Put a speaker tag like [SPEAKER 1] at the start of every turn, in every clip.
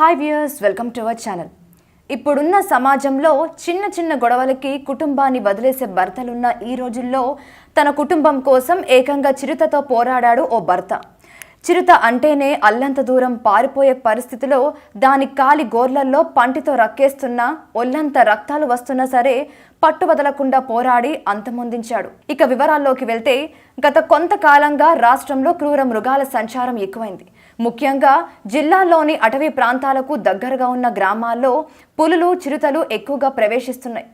[SPEAKER 1] Hi viewers welcome to our channel ఇప్పుడున్న సమాజంలో చిన్న చిన్న గొడవలకి కుటుంబాన్ని వదిలేసే భర్తలున్న ఈ రోజుల్లో తన కుటుంబం కోసం ఏకంగా చిరుతతో పోరాడాడు ఓ భర్త. చిరుత అంటేనే అల్లంత దూరం పారిపోయే పరిస్థితిలో దాని కాలి గోర్లల్లో పంటితో రక్కేస్తున్నా ఒళ్ళంత రక్తాలు వస్తున్నా సరే పట్టు వదలకుండా పోరాడి అంతమొందించాడు. ఇక వివరాల్లోకి వెళ్తే గత కొంతకాలంగా రాష్ట్రంలో క్రూర మృగాల సంచారం ఎక్కువైంది. ముఖ్యంగా జిల్లాలోని అటవీ ప్రాంతాలకు దగ్గరగా ఉన్న గ్రామాల్లో పులులు చిరుతలు ఎక్కువగా ప్రవేశిస్తున్నాయి.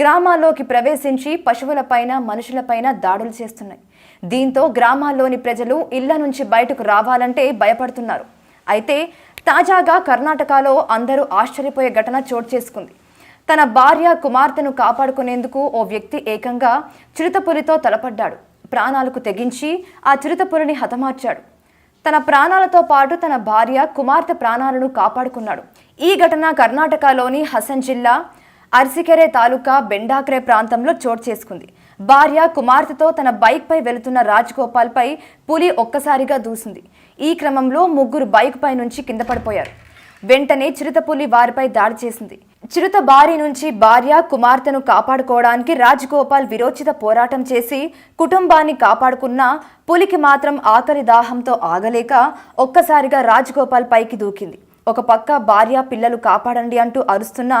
[SPEAKER 1] గ్రామాల్లోకి ప్రవేశించి పశువులపైన మనుషులపైన దాడులు చేస్తున్నాయి. దీంతో గ్రామాల్లోని ప్రజలు ఇళ్ళ నుంచి బయటకు రావాలంటే భయపడుతున్నారు. అయితే తాజాగా కర్ణాటకలో అందరూ ఆశ్చర్యపోయే ఘటన చోటు చేసుకుంది. తన భార్య కుమార్తెను కాపాడుకునేందుకు ఓ వ్యక్తి ఏకంగా చిరుతపులితో తలపడ్డాడు. ప్రాణాలకు తెగించి ఆ చిరుతపులిని హతమార్చాడు. తన ప్రాణాలతో పాటు తన భార్య కుమార్తె ప్రాణాలను కాపాడుకున్నాడు. ఈ ఘటన కర్ణాటకలోని హసన్ జిల్లా అర్సికెరే తాలూకా బెండాక్రే ప్రాంతంలో చోటు చేసుకుంది. భార్య కుమార్తెతో తన బైక్పై వెళుతున్న రాజ్గోపాల్పై పులి ఒక్కసారిగా దూసింది. ఈ క్రమంలో ముగ్గురు బైక్ పై నుంచి కింద పడిపోయారు. వెంటనే చిరుతపులి వారిపై దాడి చేసింది. చిరుత బారి నుంచి భార్య కుమార్తెను కాపాడుకోవడానికి రాజగోపాల్ విరోచిత పోరాటం చేసి కుటుంబాన్ని కాపాడుకున్న పులికి మాత్రం ఆకలి దాహంతో ఆగలేక ఒక్కసారిగా రాజగోపాల్ పైకి దూకింది. ఒక పక్క భార్య పిల్లలు కాపాడండి అంటూ అరుస్తున్న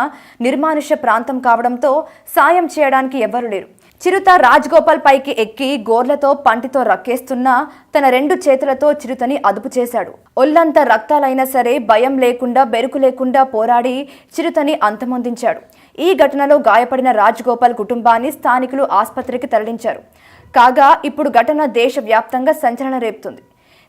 [SPEAKER 1] నిర్మానుష్య ప్రాంతం కావడంతో సాయం చేయడానికి ఎవ్వరు లేరు. చిరుత రాజ్గోపాల్ పైకి ఎక్కి గోర్లతో పంటితో రక్కేస్తున్నా తన రెండు చేతులతో చిరుతని అదుపు చేశాడు. ఒళ్ళంతా రక్తాలైనా సరే భయం లేకుండా బెరుకు లేకుండా పోరాడి చిరుతని అంతమొందించాడు. ఈ ఘటనలో గాయపడిన రాజ్గోపాల్ కుటుంబాన్ని స్థానికులు ఆసుపత్రికి తరలించారు. కాగా ఇప్పుడు ఘటన దేశవ్యాప్తంగా సంచలన రేపుతుంది.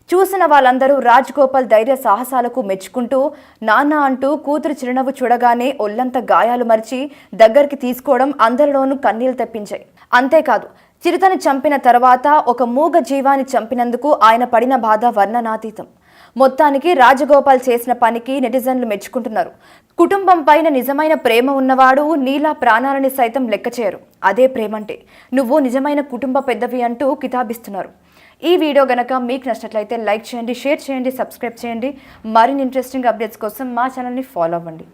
[SPEAKER 1] చూసిన వాళ్ళందరూ రాజ్ గోపాల్ ధైర్య సాహసాలకు మెచ్చుకుంటూ నాన్న అంటూ కూతురు చిరునవ్వు చూడగానే ఒళ్ళంత గాయాలు మరిచి దగ్గరికి తీసుకోవడం అందరిలోనూ కన్నీళ్ళు తెప్పించాయి. అంతేకాదు చిరుతని చంపిన తర్వాత ఒక మూగ జీవాన్ని చంపినందుకు ఆయన పడిన బాధ వర్ణనాతీతం. మొత్తానికి రాజగోపాల్ చేసిన పనికి నెటిజన్లు మెచ్చుకుంటున్నారు. కుటుంబం పైన నిజమైన ప్రేమ ఉన్నవాడు నీలా ప్రాణాలని సైతం లెక్క చేయరు అదే ప్రేమంటే నువ్వు నిజమైన కుటుంబ పెద్దవి అంటూ కితాబిస్తున్నారు. ఈ వీడియో గనక మీకు నచ్చినట్లయితే లైక్ చేయండి షేర్ చేయండి సబ్స్క్రైబ్ చేయండి. మరిన్ని ఇంట్రెస్టింగ్ అప్డేట్స్ కోసం మా ఛానల్ని ఫాలో అవ్వండి.